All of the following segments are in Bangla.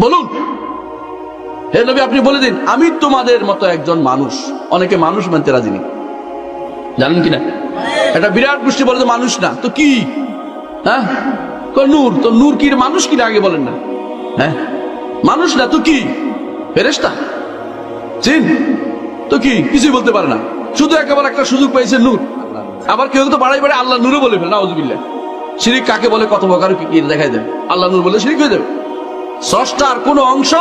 বলুন, হে নবী, আপনি বলে দিন, আমি তোমাদের মতো একজন মানুষ, অনেকে মানুষ মানতে রাজি নেই। জানেন কিনা? একটা বিরাট গোষ্ঠী বলে মানুষ না, তো কি? হ্যাঁ? নূর, তো নূর কি, মানুষ কি আগে বলেন না। হ্যাঁ? মানুষ না, তো কি? ফেরেস্তা চিন তো কি? কিছুই বলতে পারে না। শুধু একেবারে একটা সুযোগ পাইছে নূর। আবার কেউ তো বাড়াই বাড়াই আল্লাহ নূরে বলে ফেলে, নাউজুবিল্লাহ। শিরিক কাকে বলে কত প্রকার দেখাই দেবে? আল্লাহ নূর বলে শিরিক হয়ে যাবে। স্রষ্টার কোনো অংশ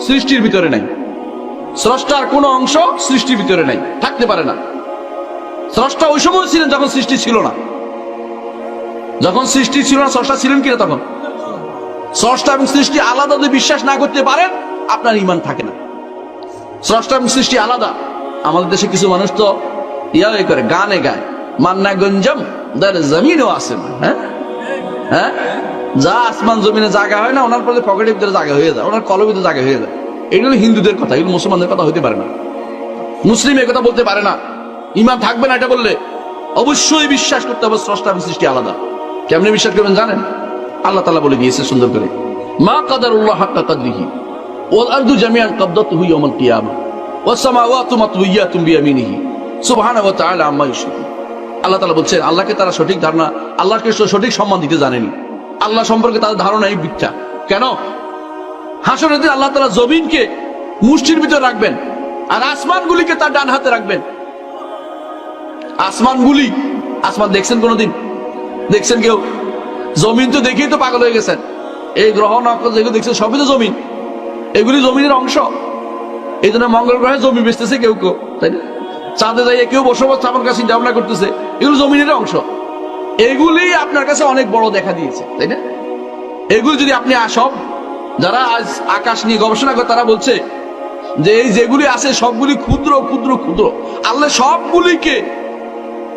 সৃষ্টির ভিতরে নাই। স্রষ্টার কোনো অংশ সৃষ্টির ভিতরে নাই। থাকতে পারে না। স্রষ্টা ওই সময় ছিলেন যখন সৃষ্টি ছিল না। যখন সৃষ্টি ছিল না, স্রষ্টা ছিলেন কিনা তখন? স্রষ্টা এবং সৃষ্টি আলাদা যদি বিশ্বাস না করতে পারেন, আপনার ইমান থাকে না। স্রষ্টা এবং সৃষ্টি আলাদা। আমাদের দেশে কিছু মানুষ তো ইয়া করে, গানে গায়, মান্না গঞ্জম, দার জমিনও আছে। হ্যাঁ? হ্যাঁ? যা আসমান জমিনে জায়গা হয় না, ওনার পরে পকেটের ভিতরে জায়গা হয়ে যায়, ওনার কলমের ভিতরে জায়গা হয়ে যায়। এগুলো হিন্দুদের কথা এগুলো মুসলমানদের কথা হতে পারে না। মুসলিম কথা বলতে পারে না। ইমান থাকবে না এটা বললে। অবশ্যই বিশ্বাস করতে হবে, স্রষ্টা সৃষ্টি আলাদা। কেমনে বিশ্বাস করবেন জানেন? আল্লাহ তালা বলে দিয়েছে সুন্দর করে। মা কাদার উল্লাহ হাক্কা কাদরিহি ওয়াল আরদু জামিআন কাবদাতুহু ইয়াউমাল কিয়ামা, ওয়াস সামাওয়াতু মাতউইয়াতুম বিয়ামিনিহি, সুবহানাহু ওয়া তাআলা আম্মা ইউশরিকুন। আল্লাহ তাআলা বলছেন, আল্লাহকে তারা সঠিক ধারণা আল্লাহকে সঠিক সম্মান দিতে জানেনি। আল্লাহ সম্পর্কে তাদের ধারণা এই মিথ্যা। কেন? হাসরের দিন আল্লাহ তাআলা জমিনকে মুষ্টির ভিতর রাখবেন আর আসমানগুলিকে তার ডান হাতে রাখবেন। আসমানগুলি, আসমান দেখছেন কোনোদিন? দেখছেন কেউ? জমিন তো দেখেই তো পাগল হয়ে গেছেন। এই গ্রহ, নক্ষত্র যেগুলো দেখছেন, সবই তো জমিন। এগুলি জমিনের অংশ। এই জন্য মঙ্গল গ্রহে জমি বেচতেছে কেউ কেউ, তাই না? চাঁদে যাইয়ে কেউ বসবাস স্থাপন কাছে চিন্তা ভাবনা করতেছে। এগুলো জমিনের অংশ। এগুলি আপনার কাছে অনেক বড় দেখা দিয়েছে, তাই না? এগুলি যদি আপনি আসব যারা আজ আকাশ নিয়ে গবেষণা করে তারা বলছে যে এই যেগুলি আছে সবগুলি ক্ষুদ্র ক্ষুদ্র ক্ষুদ্র। আল্লাহ সবগুলিকে,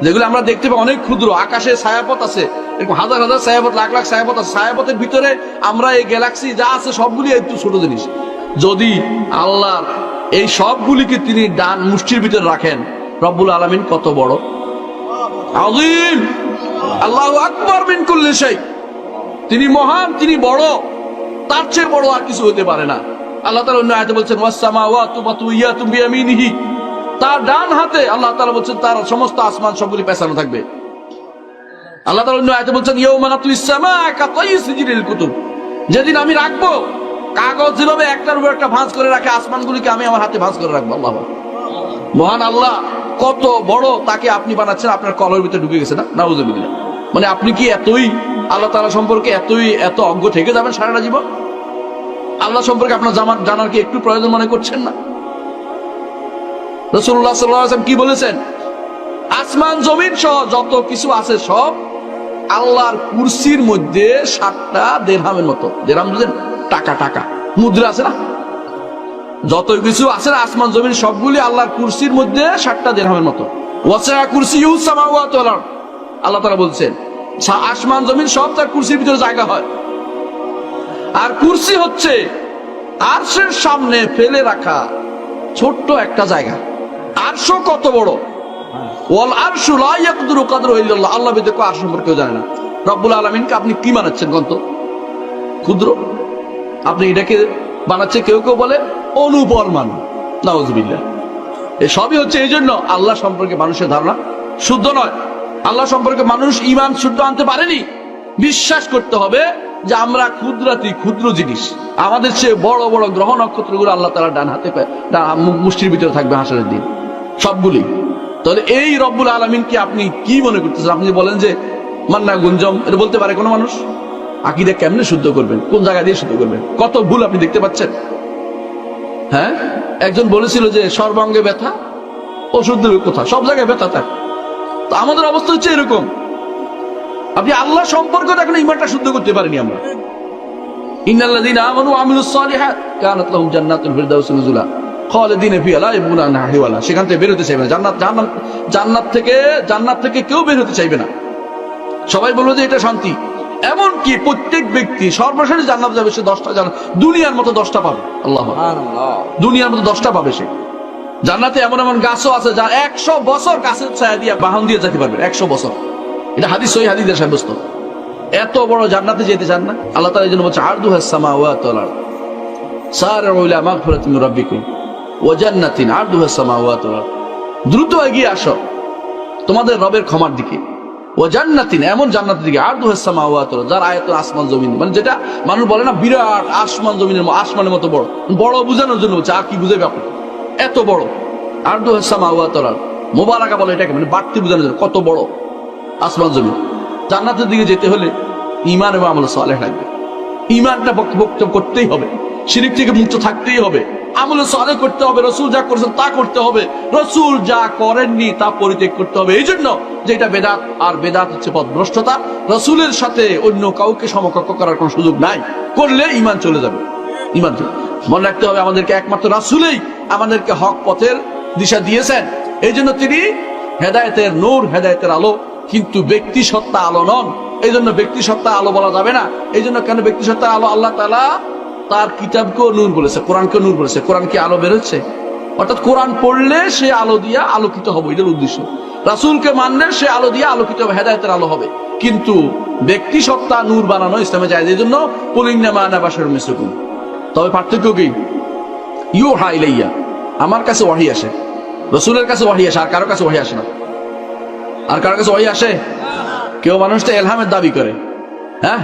যেগুলো আমরা দেখতে পাই অনেক ক্ষুদ্র, আকাশে ছায়াপথ আছে, এরকম হাজার হাজার ছায়াপথ, লাখ লাখ ছায়াপথ আছে। ছায়াপথের ভিতরে আমরা এই গ্যালাক্সি যা আছে সবগুলি একটু ছোট জিনিস। যদি আল্লাহর এই সবগুলিকে তিনি ডান মুষ্টির ভিতরে রাখেন, রব্বুল আলমিন কত বড়? আজিম আল্লাহ আকবর মিন সেই তিনি মহান, তিনি বড়। তার চেয়ে বড় আর কিছু হতে পারে না। আল্লাহ তাআলা অন্য আয়াতে বলছেন তার ডান হাতে আল্লাহ তাআলা বলছেন, তার সমস্ত আসমান সবগুলি পেছানো থাকবে। আল্লাহ তাআলা অন্য আয়াতে বলছেন, ইয়াউমা নাতুইস সামা কাতাই সিজিরিল কুতুব। যেদিন আমি রাখব, কাগজ যেভাবে একটার উপর একটা ভাঁজ করে রাখে, আসমানগুলিকে আমি আমার হাতে ভাঁজ করে রাখব। আল্লাহ মহান আল্লাহ কত বড় তাকে আপনি বানাচ্ছেন, আপনার কলের ভিতরে ঢুকে গেছে না? নাউজুবিল্লাহ। মানে আপনি কি এতই আল্লাহ তাআলা সম্পর্কে এতই, এত অজ্ঞ থেকে যাবেন সারাটা জীবন? আল্লাহ সম্পর্কে আপনার জামার জানার কি একটু প্রয়োজন মনে করছেন না? রসুল্লাহ সাল্লাম কি বলেছেন? আসমান, জমিন সহ যত কিছু আছে সব আল্লাহর কুরসির মধ্যে সাতটা দেড়হামের মতো। দেড়হাম টাকা টাকা। মুদ্রা আছে না? যত কিছু আছে না, আসমান, জমিন, সবগুলি আল্লাহর কুরসির মধ্যে সাতটা দেড়হামের মতো। আল্লাহ তাআলা বলছেন আসমান, জমিন সব তার কুরসির ভিতরে জায়গা হয়। আর কুরসি হচ্ছে আরশের সামনে ফেলে রাখা ছোট্ট একটা জায়গা। আরশো কত বড়। আল্লাহ সম্পর্কে কেউ জানে না। রব্বুল আলামিনকে আপনি কি বানাচ্ছেন কন্ত ক্ষুদ্র। আপনি এটাকে বানাচ্ছে, কেউ কেউ বলে অনুপরমাণু নাউজুবিল্লাহ। এই সবই হচ্ছে এই জন্য আল্লাহ সম্পর্কে মানুষের ধারণা শুদ্ধ নয়। আল্লাহ সম্পর্কে মানুষ ইমান শুদ্ধ আনতে পারেনি। বিশ্বাস করতে হবে যে আমরা ক্ষুদ্রাতি ক্ষুদ্র জিনিস। আমাদের চেয়ে বড় বড় গ্রহ নক্ষত্রগুলো আল্লাহ তারা ডান হাতে মুষ্টির ভিতরে থাকবে হাসরের দিন। সবগুলি। তাহলে এই রব্বুল আলমিনকে আপনি কি মনে করতেছেন? আপনি বলেন যে, মান্না গুঞ্জম এটা বলতে পারে কোনো মানুষ? আকিদা কেমনে শুদ্ধ করবেন? কোন জায়গা দিয়ে শুদ্ধ করবেন? কত ভুল আপনি দেখতে পাচ্ছেন? হ্যাঁ? একজন বলেছিল যে সর্বাঙ্গে ব্যথা, ওষুধ দেবে কোথা সব জায়গায় ব্যথা তার। তো আমাদের অবস্থা হচ্ছে এরকম। আপনি আল্লাহ সম্পর্কে এখন ইমানটা শুদ্ধ করতে পারিনি আমরা। সেখান থেকে বের হতে চাইবে না। জান্নাত জান্নাত থেকে জান্নাত থেকে কেউ বের হতে চাইবে না। সবাই বলব যে এটা শান্তি। এমন কি প্রত্যেক ব্যক্তি সর্বশেষ জান্নাত যাবে সে দশটা জান্নাত দুনিয়ার মতো দশটা পাবে। আল্লাহ দুনিয়ার মতো দশটা পাবে সে। জান্নাতে এমন এমন গাছও আছে যা একশো বছর গাছের ছায়া দিয়ে বাহন দিয়ে যেতে পারবে একশো বছর। এটা হাদিস সহি হাদিদের সাব্যস্ত। এত বড় জান্নাতে যেতে চান না? আল্লাহ তালা এই জন্য বলছে আর্দু হাসামা ওয়া তলার সার ওইলা মাগফিরাত মিন রাব্বিকুম ওয়া জান্নাতিন আর্দুহা সামাওয়াতু ওয়াল আরদ। দ্রুত এগিয়ে আসো। তোমাদের রবের ক্ষমার দিকে। ও জান্নাতিন এমন জান্নাতের দিকে আর দুহার সামাওয়াত যার আয়তন আসমান জমিন। মানে যেটা মানুষ বলে না, বিরাট আসমান জমিনের আসমানের মতো বড়। বড় বুঝানোর জন্য আর কি বুঝাবে আপনি? এত বড়। আর দুহার সামাওয়াত মোবারকা বলে এটাকে মানে বাড়তি বুঝানোর জন্য, কত বড় আসমান জমিন। জান্নাতের দিকে যেতে হলে ইমান এবং আমল সালেহ লাগবে। ইমানটা বক্তব্য করতেই হবে। শিরিক থেকে মুক্ত থাকতেই হবে। আমলে সালে করতে হবে, রসুল যা করেছেন তা করতে হবে। রসুল যা করেননি তা পরিত্যাগ করতে হবে। এই জন্য যে এটা বেদাত, আর বেদাত হচ্ছে পথভ্রষ্টতা রসুলের সাথে অন্য কাউকে সমকক্ষ করার কোনো সুযোগ নাই। করলে ইমান চলে যাবে। ইমান মনে রাখতে হবে, আমাদেরকে একমাত্র রাসুলেই আমাদেরকে হক পথের দিশা দিয়েছেন। এই জন্য তিনি হেদায়েতের নূর, হেদায়েতের আলো। কিন্তু ব্যক্তি সত্তা আলো নন। এই জন্য ব্যক্তি সত্তা আলো বলা যাবে না। এই জন্য কেন ব্যক্তি সত্তা আলো? আল্লাহ তালা তার কিতাবকেও নূর বলেছে, কোরআনকেও নূর বলেছে। কোরআন কি আলো বেরোচ্ছে? অর্থাৎ কোরআন পড়লে সে আলো দিয়া আলোকিত হবে এটার উদ্দেশ্য। রাসূলকে মানলে সে আলো দিয়ে আলোকিত হবে, হেদায়তের আলো হবে। কিন্তু ব্যক্তি সত্তা নূর বানানো ইসলামে যায় এই জন্য পুলিন্নামা আনাবাসের মিসুকুন তবে পার্থক্য কি? ইউ হা ইলাইয়া। আমার কাছে ওয়াহি আসে। রসুলের কাছে ওয়াহি আসে, আর কারও কাছে ওয়াহি আসে না। আর কারও কাছে ওয়াহি আসে? কেউ মানুষটা এলহামের দাবি করে। হ্যাঁ?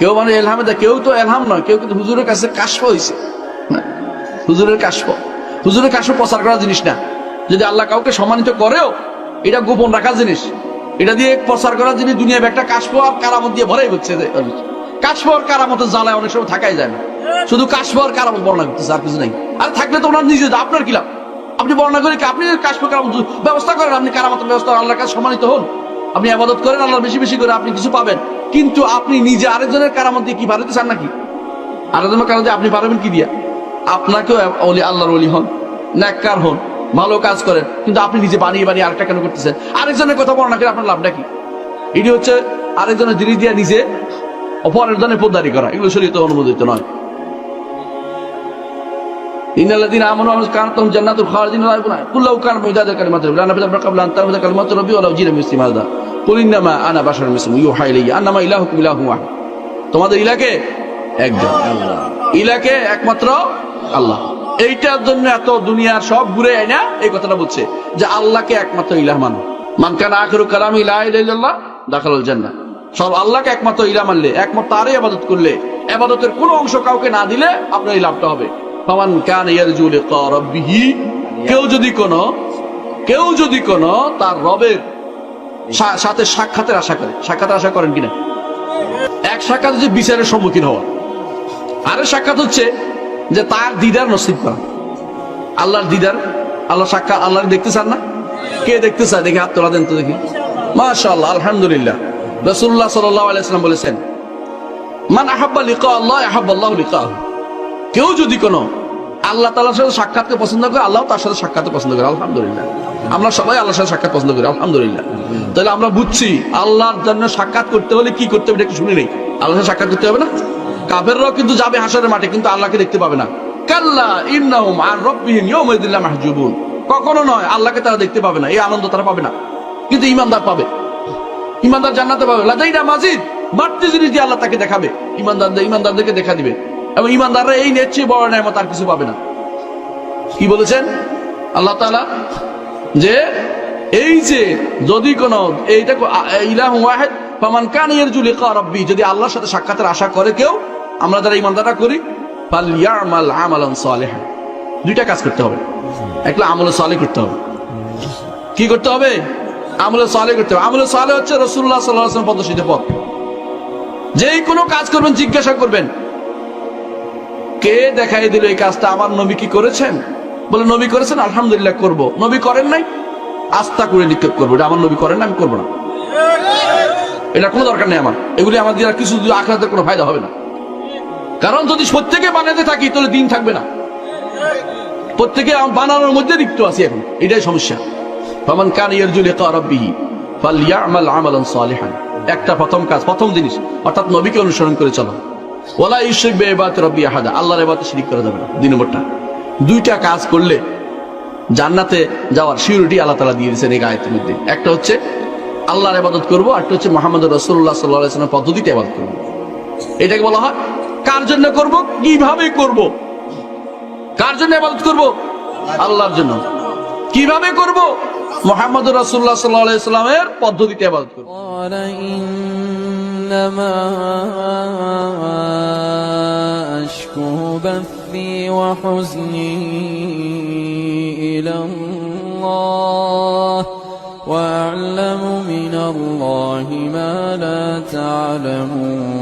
কেউ মানে এলহামে কেউ তো এলহাম নয়, কেউ কিন্তু হুজুরের কাছে কাশফ হয়েছে হুজুরের কাশফ। হুজুরের কাশফ প্রচার করার জিনিস না। যদি আল্লাহ কাউকে সম্মানিত করেও, এটা গোপন রাখার জিনিস। এটা দিয়ে প্রচার করার জিনিস দুনিয়া একটা কাশফ আর কারামত দিয়ে ভরাই হচ্ছে কাশফ আর কারামতের জ্বালায় অনেক সময় থাকাই যায় না। শুধু কাশফ আর কারামত বর্ণনা করতেছে, আর কিছু নাই। আর থাকলে তো ওনার নিজে আপনার কি লাভ? আপনি বর্ণনা করে কি, আপনি কাশফ কারামত ব্যবস্থা করেন, আপনি কারামতের ব্যবস্থা আল্লাহর কাছে সম্মানিত হন। আপনি আবাদত করেন আল্লাহ বেশি বেশি করে আপনি কিছু পাবেন। কিন্তু আপনি নিজে আরেকজনের কারামত দিয়ে কি বাড়াতে চান নাকি? আরেকজনের কারণে আপনি পারবেন কি দিয়া? আপনাকেও অলি আল্লাহর অলি হন, ন্যাক্কার হন, ভালো কাজ করেন, কিন্তু আপনি নিজে বানিয়ে বানিয়ে আরেকটা কেন করতেছেন? আরেকজনের কথা বলো না কেন, আপনার লাভটা কি? এটি হচ্ছে আরেকজনের জিনিস দিয়া নিজে অপরের পোদারি করা। এগুলো শরীয়তে অনুমোদিত নয়। ইনাল্লাযীনা কাছে ওয়া কানাতুহুম কলিনামা আনা বাসার মিসলিম ইউ ইলাহুকুম ইলাহু তোমাদের ইলাকে একজন, আল্লাহ। ইলাকে একমাত্র আল্লাহ। এইটার জন্য এত দুনিয়ার সব ঘুরে আইনা এই কথাটা বলছে যে আল্লাহকে একমাত্র ইলাহ মানো। মানকান আখরু কালাম ইলাহ ইল্লাহ দাখাল জান্নাহ। সব আল্লাহকে একমাত্র ইলা মানলে, একমাত্র আরে আবাদত করলে, আবাদতের কোনো অংশ কাউকে না দিলে আপনার এই লাভটা হবে। ফামান কান ইয়ারজু লিকা রাব্বিহি, কেউ যদি কোনো, কেউ যদি কোনো তার রবের সাথে সাক্ষাতের আশা করে। সাক্ষাতের আশা করেন কিনা? এক সাক্ষাৎ হচ্ছে বিচারের সম্মুখীন হওয়া। আরেক সাক্ষাৎ হচ্ছে যে তার দিদার নসিব করা। আল্লাহর দিদার আল্লাহ সাক্ষাৎ আল্লাহ দেখতে চান না? কে দেখতে চায়? দেখে হাত তোলা দেন তো দেখি। মাশাআল্লাহ, আলহামদুলিল্লাহ। রসুল্লাহ সাল্লাহ আলাইসালাম বলেছেন, মান আহাব্বা লিকা আল্লাহ, আহাব্বা আল্লাহ লিকা কেউ যদি কোনো আল্লাহ তালার সাথে সাক্ষাৎকে পছন্দ করে, আল্লাহ তার সাথে সাক্ষাৎ পছন্দ করে। আলহামদুলিল্লাহ। আমরা সবাই আল্লাহর সাথে সাক্ষাৎ পছন্দ করি, আলহামদুলিল্লাহ। তাহলে আমরা বুঝছি আল্লাহর জন্য সাক্ষাৎ করতে হলে কি করতে হবে, এটা শুনে নেই। আল্লাহর সাথে সাক্ষাৎ করতে হবে না? কাফেররাও কিন্তু যাবে হাসরের মাঠে, কিন্তু আল্লাহকে দেখতে পাবে না। কাল্লা ইন্নাহুম আর রব্বিহিম ইয়াউমাইদিল্লাহ মাহজুবুন। কখনো নয়, আল্লাহকে তারা দেখতে পাবে না, এই আনন্দ তারা পাবে না। কিন্তু ইমানদার পাবে। ইমানদার জান্নাতে পাবে। লাদাইনা মাজিদ, বাড়তি জিনিস দিয়ে আল্লাহ তাকে দেখাবে। ইমানদারদের, ইমানদারদেরকে দেখা দিবে এবং ইমানদাররা এই নেচ্ছে বড় নেমত আর কিছু পাবে না। কি বলেছেন? আল্লাহ তাআলা যে, এই যে, যদি কোন, এইটা ইলাহ ওয়াহিদ, ফামান কান ইয়ারজু লিকা রাব্বি, যদি আল্লাহর সাথে সাক্ষাতের আশা করে কেউ, আমরা যারা ইমানদাররা করি, ফালইয়ামাল আমালান সালিহান। দুইটা কাজ করতে হবে। একটা আমল সালেহ করতে হবে। কি করতে হবে? আমলে সালে করতে হবে। আমলে সালে হচ্ছে রসুল্লাহ সাল্লাহ পদশিত পথ। যেই কোনো কাজ করবেন, জিজ্ঞাসা করবেন, কে দেখাই দিল এই কাজটা? আমার নবী কি করেছেন? বলে, নবী করেছেন, আলহামদুলিল্লাহ করব। নবী করেন নাই, আস্থা করে নিক্ষেপ করব। এটা আমার নবী করেন না আমি করব না। এটা কোনো দরকার নেই আমার। এগুলি আমার দিয়ে কিছু আখড়াতে কোনো ফায়দা হবে না। কারণ যদি প্রত্যেকে বানাতে থাকি, তাহলে দিন থাকবে না। প্রত্যেকে বানানোর মধ্যে লিপ্ত আছি এখন। এটাই সমস্যা। ফামান কান ইয়ারজু লিকা রাব্বিহি, ফালইয়ামাল আমালান সালিহান। একটা প্রথম কাজ, প্রথম জিনিস, অর্থাৎ নবীকে অনুসরণ করে চলো। ওয়ালা ইউশরিক বিইবাদাতি রাব্বি আহাদা। আল্লাহর ইবাদতে শিরিক করা যাবে না। দুই নম্বরটা। দুইটা কাজ করলে জান্নাতে যাওয়ার সিউরিটি আল্লাহ তাআলা দিয়ে দিয়েছেন এই আয়াতের মধ্যে একটা হচ্ছে আল্লাহর ইবাদত করবো আর একটা হচ্ছে মোহাম্মদ রসুল্লাহ সাল্লাহ সাল্লাম পদ্ধতিতে ইবাদত করবো এটাকে বলা হয় কার জন্য করব কিভাবে করব কার জন্য ইবাদত করব আল্লাহর জন্য কিভাবে করব মোহাম্মদ রসুল্লাহ সাল্লাহ সাল্লামের পদ্ধতিতে ইবাদত করব قال إنما أشكو بثي وحزني إلى الله وأعلم من الله ما لا تعلمون